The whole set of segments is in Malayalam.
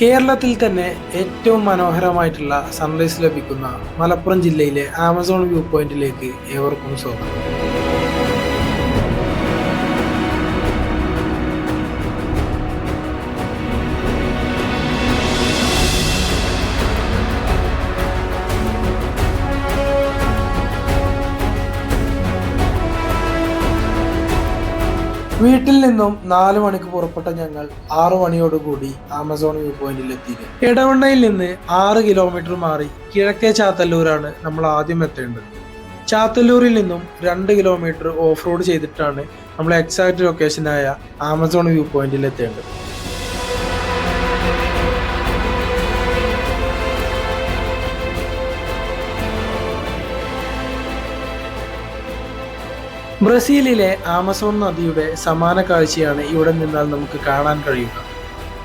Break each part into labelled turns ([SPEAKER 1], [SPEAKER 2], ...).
[SPEAKER 1] കേരളത്തിൽ തന്നെ ഏറ്റവും മനോഹരമായിട്ടുള്ള സൺറൈസ് ലഭിക്കുന്ന മലപ്പുറം ജില്ലയിലെ ആമസോൺ വ്യൂ പോയിന്റിലേക്ക് ഏവർക്കും സ്വാഗതം. വീട്ടിൽ നിന്നും നാല് മണിക്ക് പുറപ്പെട്ട ഞങ്ങൾ ആറു മണിയോടുകൂടി ആമസോൺ വ്യൂ പോയിന്റിൽ എത്തി ഇടവണ്ണയിൽ നിന്ന് ആറ് കിലോമീറ്റർ മാറി കിഴക്കേ ചാത്തല്ലൂരാണ് നമ്മൾ ആദ്യം എത്തേണ്ടത്. ചാത്തല്ലൂരിൽ നിന്നും രണ്ട് കിലോമീറ്റർ ഓഫ് റോഡ് ചെയ്തിട്ടാണ് നമ്മൾ എക്സാക്ട് ലൊക്കേഷനായ ആമസോൺ വ്യൂ പോയിന്റിൽ എത്തേണ്ടത്. ബ്രസീലിലെ ആമസോൺ നദിയുടെ സമാന കാഴ്ചയാണ് ഇവിടെ നിന്നാൽ നമുക്ക് കാണാൻ കഴിയുക.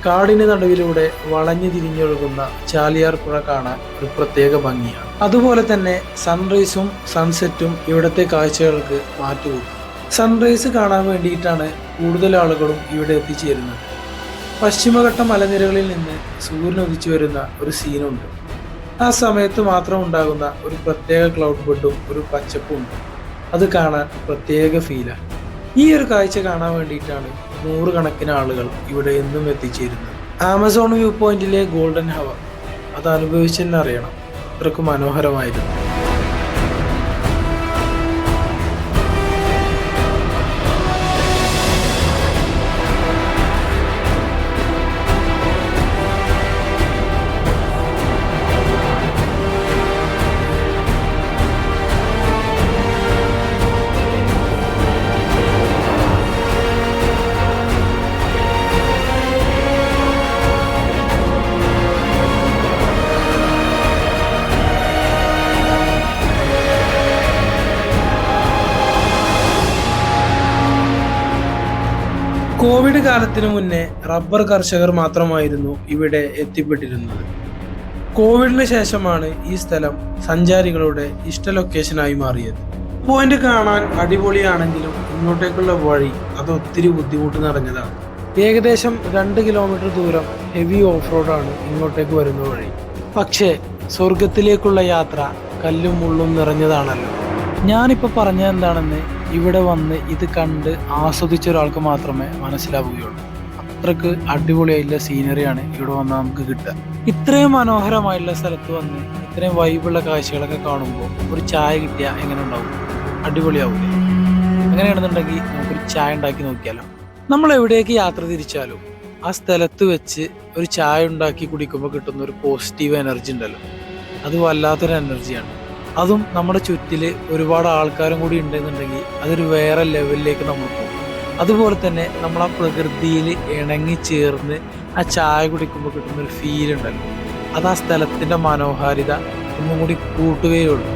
[SPEAKER 1] കാടിന് നടുവിലൂടെ വളഞ്ഞു തിരിഞ്ഞൊഴുകുന്ന ചാലിയാർ പുഴ കാണാൻ ഒരു പ്രത്യേക ഭംഗിയാണ്. അതുപോലെ തന്നെ സൺറൈസും സൺസെറ്റും ഇവിടുത്തെ കാഴ്ചകൾക്ക് മാറ്റുകൂട്ടും. സൺറൈസ് കാണാൻ വേണ്ടിയിട്ടാണ് കൂടുതൽ ആളുകളും ഇവിടെ എത്തിച്ചേരുന്നത്. പശ്ചിമഘട്ട മലനിരകളിൽ നിന്ന് സൂര്യൻ ഉദിച്ചു വരുന്ന ഒരു സീനുണ്ട് ആ സമയത്ത് മാത്രം ഉണ്ടാകുന്ന ഒരു പ്രത്യേക ക്ലൗഡ് ബെഡും ഒരു പച്ചപ്പും ഉണ്ട്. അത് കാണാൻ പ്രത്യേക ഫീലാണ് ഈ ഒരു കാഴ്ച കാണാൻ വേണ്ടിയിട്ടാണ് നൂറുകണക്കിന് ആളുകൾ ഇവിടെ എന്നും എത്തിച്ചേരുന്നത്. ആമസോൺ വ്യൂ പോയിന്റിലെ ഗോൾഡൻ ഹവർ അത് അനുഭവിച്ചെന്നറിയണം അത്രക്കും മനോഹരമായിരുന്നു. കോവിഡ് കാലത്തിനു മുന്നേ റബ്ബർ കർഷകർ മാത്രമായിരുന്നു ഇവിടെ എത്തിപ്പെട്ടിരുന്നത്. കോവിഡിന് ശേഷമാണ് ഈ സ്ഥലം സഞ്ചാരികളുടെ ഇഷ്ട ലൊക്കേഷനായി മാറിയത്. പോയിന്റ് കാണാൻ അടിപൊളിയാണെങ്കിലും ഇങ്ങോട്ടേക്കുള്ള വഴി അത് ഒത്തിരി ബുദ്ധിമുട്ട് നിറഞ്ഞതാണ്. ഏകദേശം രണ്ട് കിലോമീറ്റർ ദൂരം ഹെവി ഓഫ് റോഡാണ് ഇങ്ങോട്ടേക്ക് വരുന്ന വഴി. പക്ഷേ സ്വർഗത്തിലേക്കുള്ള യാത്ര കല്ലും മുള്ളും നിറഞ്ഞതാണല്ലോ. ഞാനിപ്പോൾ പറഞ്ഞത് എന്താണെന്ന് ഇവിടെ വന്ന് ഇത് കണ്ട് ആസ്വദിച്ച ഒരാൾക്ക് മാത്രമേ മനസ്സിലാവുകയുള്ളൂ. അത്രയ്ക്ക് അടിപൊളിയായിട്ടുള്ള സീനറിയാണ് ഇവിടെ വന്നാൽ നമുക്ക് കിട്ടുക. ഇത്രയും മനോഹരമായിട്ടുള്ള സ്ഥലത്ത് വന്ന് ഇത്രയും വൈബുള്ള കാഴ്ചകളൊക്കെ കാണുമ്പോൾ ഒരു ചായ കിട്ടിയാൽ എങ്ങനെ ഉണ്ടാവും? അടിപൊളിയാവില്ലേ അങ്ങനെയാണെന്നുണ്ടെങ്കിൽ നമുക്കൊരു ചായ ഉണ്ടാക്കി നോക്കിയാലോ? നമ്മൾ എവിടേക്ക് യാത്ര തിരിച്ചാലും ആ സ്ഥലത്ത് വെച്ച് ഒരു ചായ ഉണ്ടാക്കി കുടിക്കുമ്പോൾ കിട്ടുന്ന ഒരു പോസിറ്റീവ് എനർജി ഉണ്ടല്ലോ. അത് വല്ലാത്തൊരു എനർജിയാണ് അതും നമ്മുടെ ചുറ്റിൽ ഒരുപാട് ആൾക്കാരും കൂടി ഉണ്ടെന്നുണ്ടെങ്കിൽ അതൊരു വേറെ ലെവലിലേക്ക് നമ്മൾ പോകും. അതുപോലെ തന്നെ നമ്മൾ ആ പ്രകൃതിയിൽ ഇണങ്ങി ചേർന്ന് ആ ചായ കുടിക്കുമ്പോൾ കിട്ടുന്ന ഒരു ഫീൽ ഉണ്ടല്ലോ അത് ആ സ്ഥലത്തിന്റെ മനോഹാരിത ഒന്നും കൂടി കൂട്ടുകയുള്ളൂ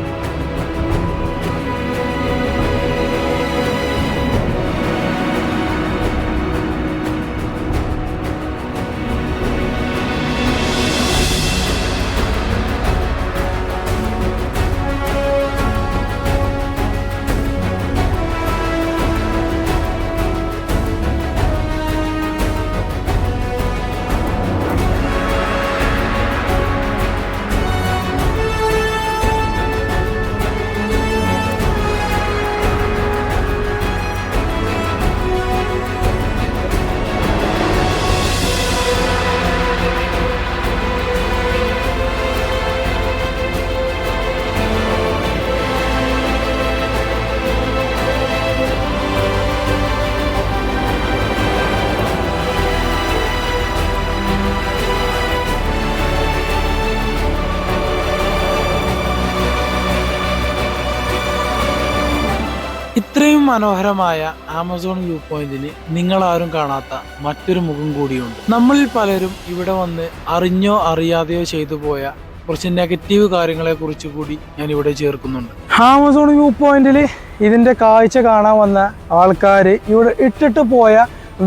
[SPEAKER 1] ഇത്രയും മനോഹരമായ ആമസോൺ വ്യൂ പോയിന്റിന് നിങ്ങൾ ആരും കാണാത്ത മറ്റൊരു മുഖം കൂടിയുണ്ട്. നമ്മളിൽ പലരും ഇവിടെ വന്ന് അറിഞ്ഞോ അറിയാതെയോ ചെയ്തു പോയ കുറച്ച് നെഗറ്റീവ് കാര്യങ്ങളെ കുറിച്ച് കൂടി ഞാൻ ഇവിടെ ചേർക്കുന്നുണ്ട്.
[SPEAKER 2] ആമസോൺ വ്യൂ പോയിന്റിൽ ഇതിന്റെ കാഴ്ച കാണാൻ വന്ന ആൾക്കാർ ഇവിടെ ഇട്ടിട്ട് പോയ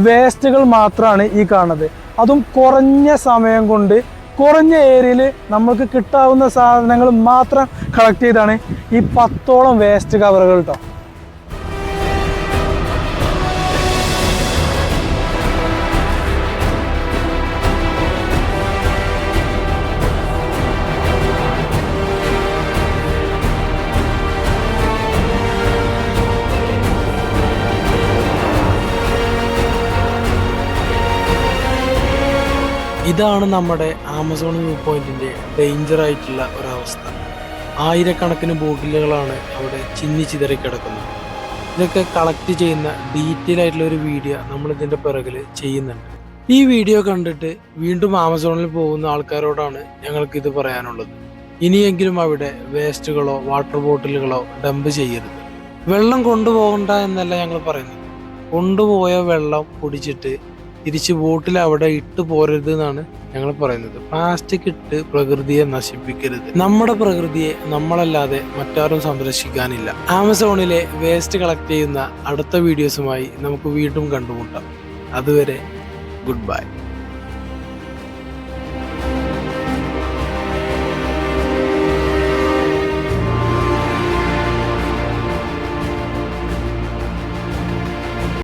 [SPEAKER 2] വേസ്റ്റുകൾ മാത്രമാണ് ഈ കാണുന്നത്. അതും കുറഞ്ഞ സമയം കൊണ്ട് കുറഞ്ഞ ഏരിയയിൽ നമുക്ക് കിട്ടാവുന്ന സാധനങ്ങൾ മാത്രം കളക്ട് ചെയ്താണ് ഈ പത്തോളം വേസ്റ്റ് കവറുകൾ കേട്ടോ
[SPEAKER 1] ഇതാണ് നമ്മുടെ ആമസോൺ വ്യൂ പോയിന്റിന്റെ ഡേഞ്ചർ ആയിട്ടുള്ള ഒരവസ്ഥ. ആയിരക്കണക്കിന് ബോട്ടിലുകളാണ് അവിടെ ചിന്നി ചിതറി കിടക്കുന്നത്. ഇതൊക്കെ കളക്ട് ചെയ്യുന്ന ഡീറ്റെയിൽ ആയിട്ടുള്ള ഒരു വീഡിയോ നമ്മൾ ഇതിന്റെ പിറകിൽ ചെയ്യുന്നുണ്ട്. ഈ വീഡിയോ കണ്ടിട്ട് വീണ്ടും ആമസോണിൽ പോകുന്ന ആൾക്കാരോടാണ് ഞങ്ങൾക്ക് ഇത് പറയാനുള്ളത്. ഇനിയെങ്കിലും അവിടെ വേസ്റ്റുകളോ വാട്ടർ ബോട്ടിലുകളോ ഡംപ് ചെയ്യരുത്. വെള്ളം കൊണ്ടുപോകണ്ട എന്നല്ല ഞങ്ങൾ പറയുന്നത്. കൊണ്ടുപോയ വെള്ളം കുടിച്ചിട്ട് തിരിച്ച് ബോട്ടിൽ അവിടെ ഇട്ട് പോരരുത് എന്നാണ് ഞങ്ങൾ പറയുന്നത്. പ്ലാസ്റ്റിക് ഇട്ട് പ്രകൃതിയെ നശിപ്പിക്കരുത്. നമ്മുടെ പ്രകൃതിയെ നമ്മളല്ലാതെ മറ്റാരും സംരക്ഷിക്കാനില്ല. ആമസോണിലെ വേസ്റ്റ് കളക്ട് ചെയ്യുന്ന അടുത്ത വീഡിയോസുമായി നമുക്ക് വീണ്ടും കണ്ടുമുട്ടാം. അതുവരെ ഗുഡ് ബൈ